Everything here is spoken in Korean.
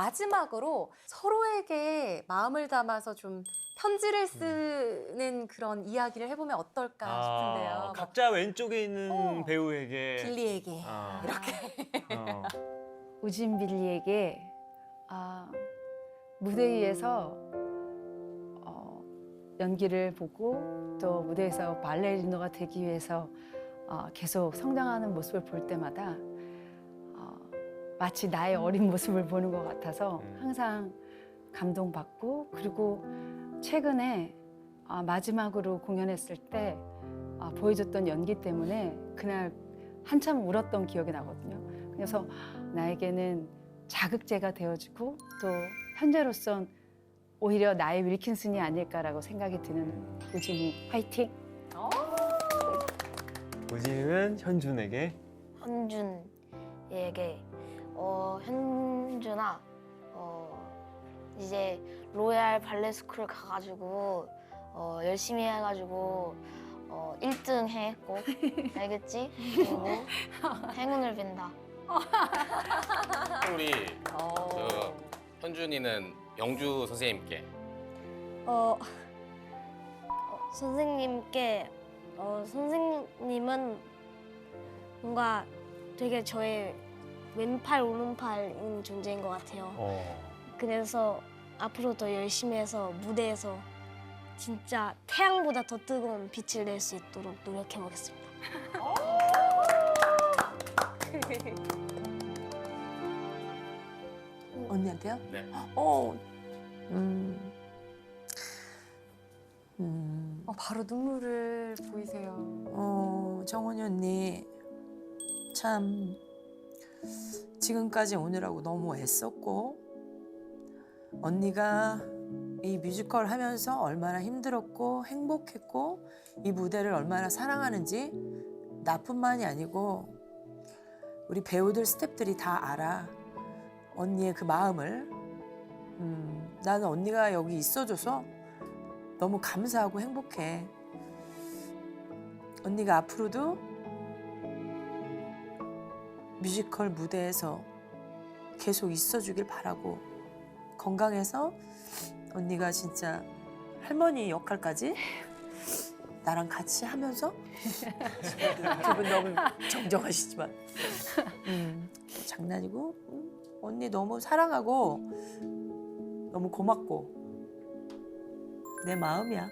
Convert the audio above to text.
마지막으로 서로에게 마음을 담아서 좀 편지를 쓰는 그런 이야기를 해보면 어떨까 싶은데요. 아, 뭐 각자 왼쪽에 있는 어. 배우에게 빌리에게 아. 이렇게. 어. 우진 빌리에게 아, 무대 위에서 어, 연기를 보고 또 무대에서 발레리노가 되기 위해서 어, 계속 성장하는 모습을 볼 때마다 어, 마치 나의 어린 모습을 보는 것 같아서 음. 항상 감동받고 그리고 최근에 아, 마지막으로 공연했을 때 아, 보여줬던 연기 때문에 그날 한참 울었던 기억이 나거든요. 그래서 나에게는 자극제가 되어주고 또 현재로선 오히려 나의 윌킨슨이 아닐까라고 생각이 드는 우진이 화이팅! 우진이는 현준에게 현준에게 어, 현준아 어, 이제 로얄 발레 스쿨 가가지고 어, 열심히 해가지고 어, 1등 해 꼭 알겠지? 그리고 행운을 빈다. 우리 어. 그 현준이는 영주 선생님께 어, 어, 선생님께 어, 선생님은 뭔가 되게 저의 왼팔 오른팔인 존재인 것 같아요. 어. 그래서 앞으로 더 열심히 해서 무대에서 진짜 태양보다 더 뜨거운 빛을 낼 수 있도록 노력해 보겠습니다. 언니한테요? 네. 어, 음, 음, 어, 바로 눈물을 보이세요. 어, 정원이 언니 참 지금까지 오느라고 너무 애썼고 언니가 이 뮤지컬 하면서 얼마나 힘들었고 행복했고 이 무대를 얼마나 사랑하는지 나뿐만이 아니고 우리 배우들 스태프들이 다 알아. 언니의 그 마음을. 음, 나는 언니가 여기 있어줘서 너무 감사하고 행복해. 언니가 앞으로도 뮤지컬 무대에서 계속 있어주길 바라고 건강해서 언니가 진짜 할머니 역할까지 나랑 같이 하면서 기분 너무 정정하시지만 음, 장난이고 음, 언니 너무 사랑하고 너무 고맙고 내 마음이야.